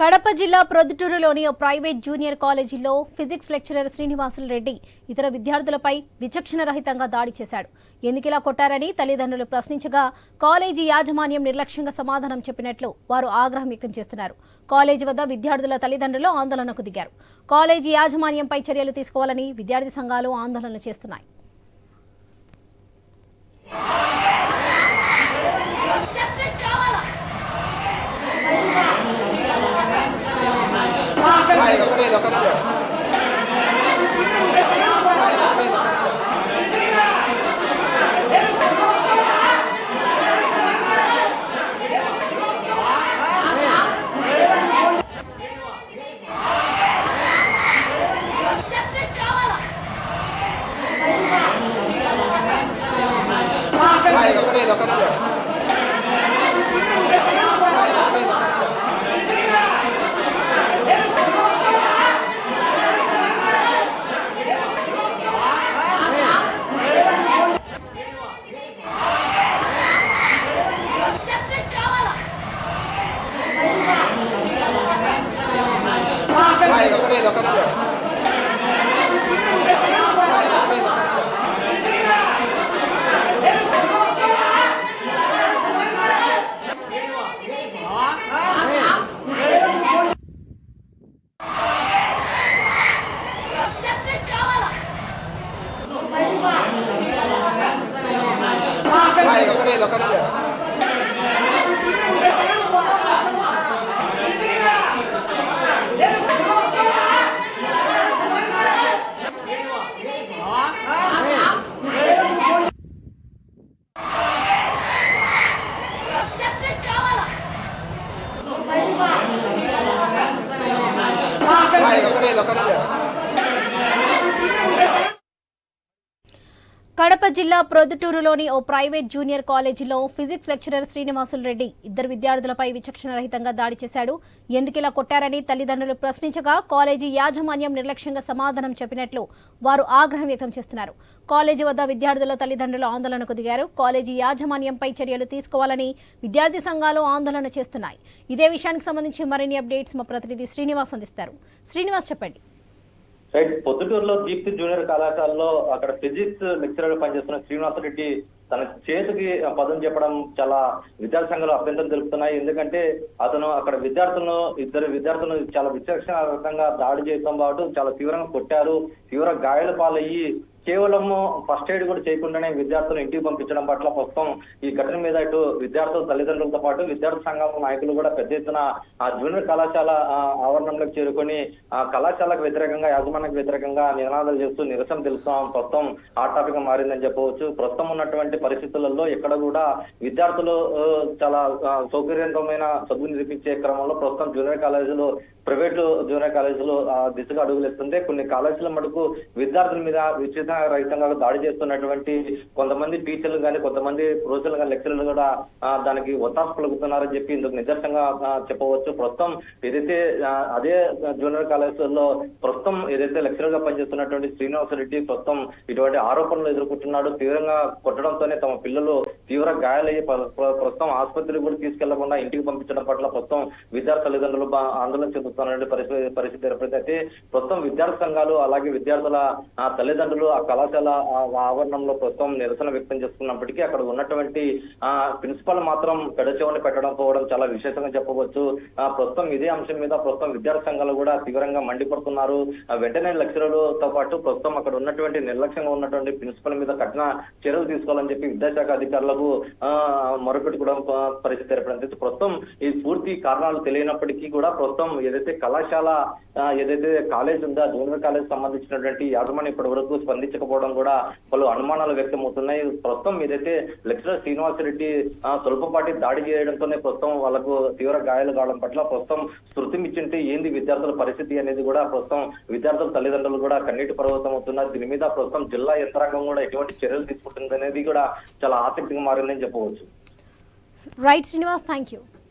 కడప జిల్లా ప్రొద్దుటూరులోని ఓ ప్రైవేట్ జూనియర్ కాలేజీలో ఫిజిక్స్ లెక్చరర్ శ్రీనివాసులు రెడ్డి ఇతర విద్యార్థులపై విచక్షణ రహితంగా దాడి చేశాడు. ఎందుకిలా కొట్టారని తల్లిదండ్రులు ప్రశ్నించగా కాలేజీ యాజమాన్యం నిర్లక్ష్యంగా సమాధానం చెప్పినట్లు వారు ఆగ్రహం వ్యక్తం చేస్తున్నారు. కాలేజీ వద్ద విద్యార్థుల తల్లిదండ్రులు ఆందోళనకు దిగారు. కాలేజీ యాజమాన్యంపై చర్యలు తీసుకోవాలని విద్యార్థి సంఘాలు ఆందోళనలు చేస్తున్నాయి. ఒకటే ఒకటే ไม่เราก็ได้เราก็ได้เลย కడప జిల్లా ప్రొద్దుటూరులోని ఓ ప్రైవేట్ జూనియర్ కాలేజీలో ఫిజిక్స్ లెక్చరర్ శ్రీనివాసులు రెడ్డి ఇద్దరు విద్యార్థులపై విచక్షణ రహితంగా దాడి చేశాడు. ఎందుకిలా కొట్టారని తల్లిదండ్రులు ప్రశ్నించగా కాలేజీ యాజమాన్యం నిర్లక్ష్యంగా సమాధానం చెప్పినట్లు వారు ఆగ్రహం వ్యక్తం చేస్తున్నారు. కాలేజీ వద్ద విద్యార్థుల తల్లిదండ్రులు ఆందోళనకు దిగారు. కాలేజీ యాజమాన్యంపై చర్యలు తీసుకోవాలని విద్యార్థి సంఘాలు ఆందోళన చేస్తున్నాయి. ఇదే విషయానికి సంబంధించి మరిన్ని అప్డేట్స్ మా ప్రతినిధి శ్రీనివాస్ అందిస్తారు. శ్రీనివాస్ చెప్పండి. రైట్ పొద్దుటూరులో దీప్తి జూనియర్ కళాశాలలో అక్కడ ఫిజిక్స్ లెక్చరర్గా పనిచేస్తున్న శ్రీనివాసరెడ్డి తన చేతికి పదం చెప్పడం చాలా విద్యార్థి సంఘాలు అభ్యంతరం తెలుపుతున్నాయి. ఎందుకంటే అతను అక్కడ విద్యార్థులను ఇద్దరు విద్యార్థులను చాలా విచక్షణాత్మకంగా దాడి చేయడం పాటు చాలా తీవ్రంగా కొట్టారు. తీవ్ర గాయాల పాలయ్యి కేవలం ఫస్ట్ ఎయిడ్ కూడా చేయకుండానే విద్యార్థులను ఇంటికి పంపించడం పట్ల ప్రస్తుతం ఈ ఘటన మీద ఇటు విద్యార్థుల తల్లిదండ్రులతో పాటు విద్యార్థి సంఘాల నాయకులు కూడా పెద్ద ఎత్తున ఆ జూనియర్ కళాశాల ఆ, ఆవరణంలోకి చేరుకొని ఆ కళాశాలకు వ్యతిరేకంగా యాజమాన్యకు వ్యతిరేకంగా నినాదాలు చేస్తూ నిరసన తెలుస్తాం ప్రస్తుతం హాట్ టాపిక్ మారిందని చెప్పవచ్చు. ప్రస్తుతం ఉన్నటువంటి పరిస్థితులలో ఎక్కడ కూడా విద్యార్థులు చాలా సౌకర్యవంతమైన చదువు నిర్మించే క్రమంలో ప్రస్తుతం జూనియర్ కాలేజీలు ప్రైవేటు జూనియర్ కాలేజీలు దిశగా అడుగులేస్తుంటే కొన్ని కాలేజీల మటుకు విద్యార్థుల మీద విచిత రహితంగా దాడి చేస్తున్నటువంటి కొంతమంది టీచర్లు కానీ కొంతమంది ప్రొఫెసర్లు కానీ లెక్చరర్లు కూడా దానికి ఒత్తాసు పలుకుతున్నారని చెప్పి ఇందుకు నిదర్శనంగా చెప్పవచ్చు. ప్రస్తుతం ఏదైతే అదే జూనియర్ కాలేజీలో ప్రస్తుతం ఏదైతే లెక్చరర్గా పనిచేస్తున్నటువంటి శ్రీనివాస రెడ్డి ప్రస్తుతం ఇటువంటి ఆరోపణలు ఎదుర్కొంటున్నాడు తీవ్రంగా తమ పిల్లలు తీవ్ర గాయాలయ్యి ప్రస్తుతం ఆసుపత్రికి కూడా తీసుకెళ్ళకుండా ఇంటికి పంపించడం పట్ల ప్రస్తుతం విద్యార్థి తల్లిదండ్రులు ఆందోళన చెందుతున్నటువంటి పరిస్థితి పరిస్థితి ఏర్పడింది అయితే ప్రస్తుతం విద్యార్థి సంఘాలు అలాగే విద్యార్థుల తల్లిదండ్రులు ఆ కళాశాల ఆవరణంలో ప్రస్తుతం నిరసన వ్యక్తం చేస్తున్నప్పటికీ అక్కడ ఉన్నటువంటి ఆ ప్రిన్సిపల్ మాత్రం పెడచేవని పెట్టడం పోవడం చాలా విశేషంగా చెప్పవచ్చు. ఆ, ప్రస్తుతం ఇదే అంశం మీద ప్రస్తుతం విద్యార్థి సంఘాలు కూడా తీవ్రంగా మండిపడుతున్నారు. వెంటనే లెక్చరర్లతో పాటు ప్రస్తుతం అక్కడ ఉన్నటువంటి నిర్లక్ష్యంగా ఉన్నటువంటి ప్రిన్సిపల్ మీద కఠిన చర్యలు తీసుకోవాలని చెప్పి విద్యాశాఖ అధికారులకు ఆ, మొరపెట్టుకోవడం పరిస్థితి ఏర్పడింది. ప్రస్తుతం ఈ పూర్తి కారణాలు తెలియనప్పటికీ కూడా ప్రస్తుతం ఏదైతే కళాశాల ఏదైతే కాలేజ్ ఉందో జూనియర్ కాలేజ్ సంబంధించినటువంటి యాజమాన్యం ఇప్పటి వరకు స్పందించకపోవడం కూడా పలు అనుమానాలు వ్యక్తమవుతున్నాయి. ప్రస్తుతం ఏదైతే లెక్చరర్ శ్రీనివాసరెడ్డి స్వల్పపాటి దాడి చేయడంతోనే ప్రస్తుతం వాళ్ళకు తీవ్ర గాయాలు కావడం పట్ల ప్రస్తుతం శృతి ఇచ్చింటే ఏంది విద్యార్థుల పరిస్థితి అనేది కూడా ప్రస్తుతం విద్యార్థుల తల్లిదండ్రులు కూడా కన్నీటి పర్వతం అవుతున్నారు. దీని మీద ప్రస్తుతం జిల్లా యంత్రాంగం కూడా ఎటువంటి చర్యలు తీసుకుంటుంది అనేది కూడా చాలా ఆసక్తిగా మారిందని చెప్పవచ్చు. Right Srinivas thank you